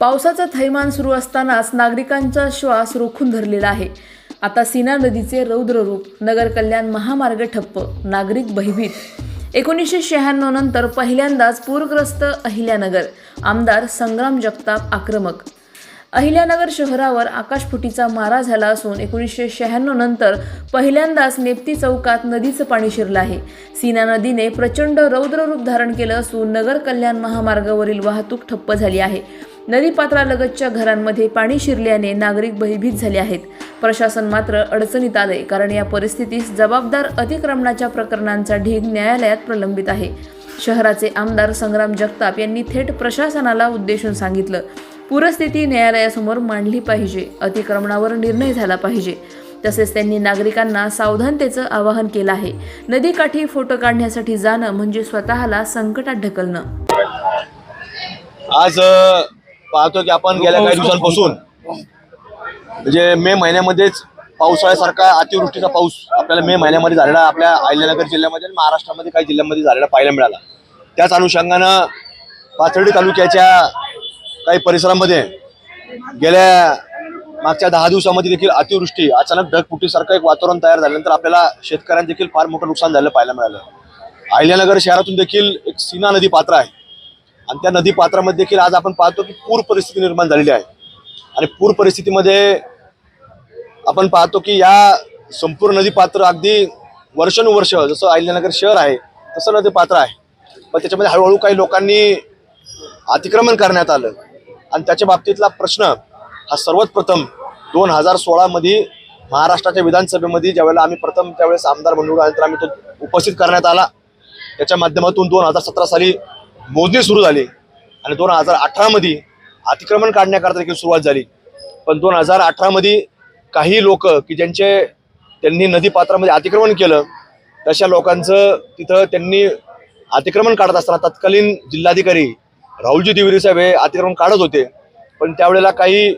पावसाचं थैमान सुरू असतानाच नागरिकांचा श्वास रोखून धरलेला आहे. आता सीना नदीचे रौद्र रूप नगर कल्याण महामार्ग ठप्प नागरिक भयभीत. एकोणीसशे शहाण्णव नंतर पहिल्यांदाच पूरग्रस्त अहिल्यानगर आमदार संग्राम जगताप आक्रमक. अहिल्यानगर शहरावर आकाशफुटीचा मारा झाला असून एकोणीसशे शहाण्णव नंतर पहिल्यांदाच नेप्ती चौकात नदीचं पाणी शिरलं आहे. सीना नदीने प्रचंड रौद्र रूप धारण केलं असून नगर कल्याण महामार्गावरील वाहतूक ठप्प झाली आहे. नदीपात्रालगतच्या घरांमध्ये पाणी शिरल्याने नागरिक भयभीत झाले आहेत. प्रशासन मात्र अडचणीत आले कारण या परिस्थितीस जबाबदार अतिक्रमणाच्या प्रकरणांचा ढीग न्यायालयात प्रलंबित आहे. शहराचे आमदार संग्राम जगताप यांनी थेट प्रशासनाला उद्देशून सांगितलं पूरस्थिती न्यायालयासमोर मांडली पाहिजे अतिक्रमणावर निर्णय झाला पाहिजे. तसेच त्यांनी नागरिकांना सावधानतेचं आवाहन केलं आहे. नदीकाठी फोटो काढण्यासाठी जाणं म्हणजे स्वतःला संकटात ढकलणं. आज पाहतो की आपण गेल्या काही दिवसांपासून म्हणजे मे महिन्यामध्येच पावसाळ्यासारखा अतिवृष्टीचा पाऊस आपल्याला मे महिन्यामध्ये झालेला आपल्या अहिल्यानगर जिल्ह्यामध्ये आणि महाराष्ट्रामध्ये काही जिल्ह्यामध्ये झालेला पाहायला मिळाला. त्याच अनुषंगानं पाथर्डी तालुक्याच्या काही परिसरामध्ये गेल्या मागच्या दहा दिवसामध्ये देखील अतिवृष्टी अचानक ढगफुटीसारखं एक वातावरण तयार झाल्यानंतर आपल्याला शेतकऱ्यांना देखील फार मोठं नुकसान झालं पाहायला मिळालं. अहिल्यानगर शहरातून देखील एक सीना नदी पात्र आहे. आणि त्या नदी पात्रामध्ये देखील आज आपण पाहतो की पूर परिस्थिती निर्माण झालेली आहे. आणि पूर परिस्थितीमध्ये आपण पाहतो की या संपूर्ण नदी पात्र अगदी वर्षानुवर्ष जसं अहिल्यानगर शहर आहे तसं नदी पात्र आहे. पण त्याच्यामध्ये हळूहळू काही लोकांनी अतिक्रमण करण्यात आलं. आणि त्याच्या बाबतीतला प्रश्न हा सर्वात प्रथम दोन हजार सोळामध्ये महाराष्ट्राच्या विधानसभेमध्ये ज्यावेळेला आम्ही प्रथम त्यावेळेस आमदार म्हणून आल्यानंतर आम्ही तो उपस्थित करण्यात आला. त्याच्या माध्यमातून दोन हजार सतरा साली मोजणी सुरू झाली. आणि दोन हजार अठरामध्ये अतिक्रमण काढण्याकरता देखील सुरुवात झाली. पण दोन हजार अठरामध्ये काही लोक की ज्यांचे त्यांनी नदीपात्रामध्ये अतिक्रमण केलं तशा लोकांचं तिथं त्यांनी अतिक्रमण काढत असताना तत्कालीन जिल्हाधिकारी राहुलजी दिवेरी साहेब हे अतिक्रमण काढत होते. पण त्यावेळेला काही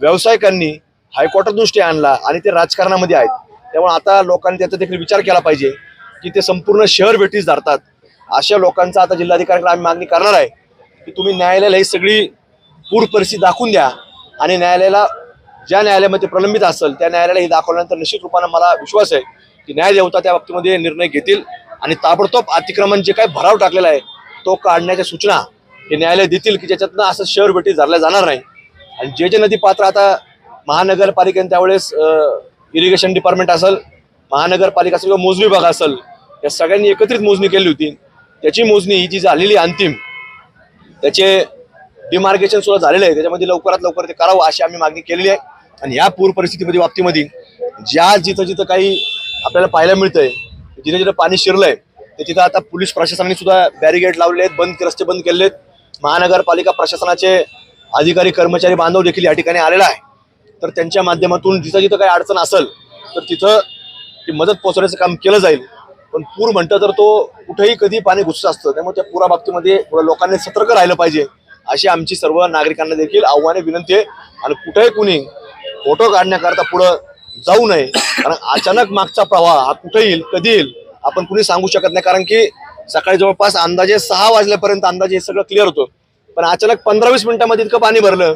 व्यावसायिकांनी हायकोर्टातून स्टे आणला आणि ते राजकारणामध्ये आहेत. त्यामुळे आता लोकांनी त्याचा देखील विचार केला पाहिजे की ते संपूर्ण शहर भेटीस धरतात. अशा लोकांचा आता जिल्हाधिकाऱ्यांकडे आम्ही मागणी करणार आहे की तुम्ही न्यायालयाला ही सगळी पूर परिस्थिती दाखवून द्या. आणि न्यायालयाला ज्या न्यायालयामध्ये प्रलंबित असेल त्या न्यायालयाला हे दाखवल्यानंतर निश्चित रूपानं मला विश्वास आहे की न्यायदेवता त्या बाबतीमध्ये निर्णय घेतील. आणि ताबडतोब अतिक्रमण जे काही भराव टाकलेला आहे तो काढण्याच्या सूचना हे न्यायालय देतील की ज्याच्यातनं असं शहर भेटी धरल्या जाणार नाही. आणि जे जे नदी पात्र आता महानगरपालिकेने त्यावेळेस इरिगेशन डिपार्टमेंट असेल महानगरपालिका असेल किंवा मोजणी विभाग असेल या सगळ्यांनी एकत्रित मोजणी केली होती. त्याची मोजणी ही जी झालेली आहे अंतिम त्याचे डिमार्केशन सुद्धा झालेलं आहे. त्याच्यामध्ये लवकरात लवकर ते करावं अशी आम्ही मागणी केलेली आहे. आणि या पूर परिस्थितीमध्ये बाबतीमध्ये ज्या जिथं जिथं काही आपल्याला पाहायला मिळतंय जिथे जिथं पाणी शिरलंय ते तिथं आता पोलीस प्रशासनाने सुद्धा बॅरिगेड लावले आहेत बंद रस्ते बंद केले आहेत. महानगरपालिका प्रशासनाचे अधिकारी कर्मचारी बांधव देखील या ठिकाणी आलेला आहे. तर त्यांच्या माध्यमातून जिथं जिथं काही अडचण असेल तर तिथं ती मदत पोहोचवण्याचं काम केलं जाईल. पण पूर म्हणतं तर तो कुठेही कधी पाणी घुसत असतं. त्यामुळे त्या पुरा बाबतीमध्ये लोकांनी सतर्क राहिलं पाहिजे अशी आमची सर्व नागरिकांना देखील आव्हाने विनंती आहे. आणि कुठेही कुणी फोटो काढण्याकरता पुढं जाऊ नये कारण अचानक मागचा प्रवाह हा कुठे येईल कधी येईल आपण कुणी सांगू शकत नाही. कारण की सकाळी जवळपास अंदाजे सहा वाजल्यापर्यंत अंदाजे हे सगळं क्लिअर होतं. पण अचानक पंधरा वीस मिनिटांमध्ये इतकं पाणी भरलं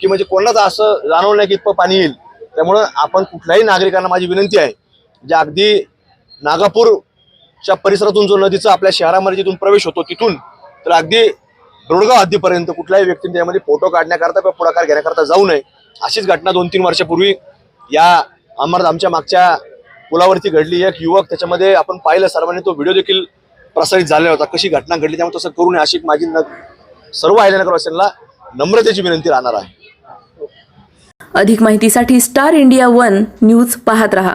की म्हणजे कोणाच असं जाणवलं नाही की इतकं पाणी येईल. त्यामुळं आपण कुठल्याही नागरिकांना माझी विनंती आहे जे अगदी नागापूर च्या परिसरातून जो नदीचा आपल्या शहरामध्ये जिथून प्रवेश होतो तिथून तर अगदी रोडगाव हद्दीपर्यंत कुठल्याही व्यक्तीने त्यामध्ये फोटो काढण्याकरता किंवा पुढाकार घेण्याकरता जाऊ नये अशीच घटना दोन तीन वर्षापूर्वी या अमर आमच्या मागच्या पुलावरती घडली. एक युवक त्याच्यामध्ये आपण पाहिलं सर्वांनी तो व्हिडिओ देखील प्रसारित झालेला होता. कशी घटना घडली त्यामुळे तसं करू नये अशी माझी न- सर्व अहिल्यानगरवासियांना नम्रतेची विनंती राहणार आहे. अधिक माहितीसाठी स्टार इंडिया वन न्यूज पाहत रहा.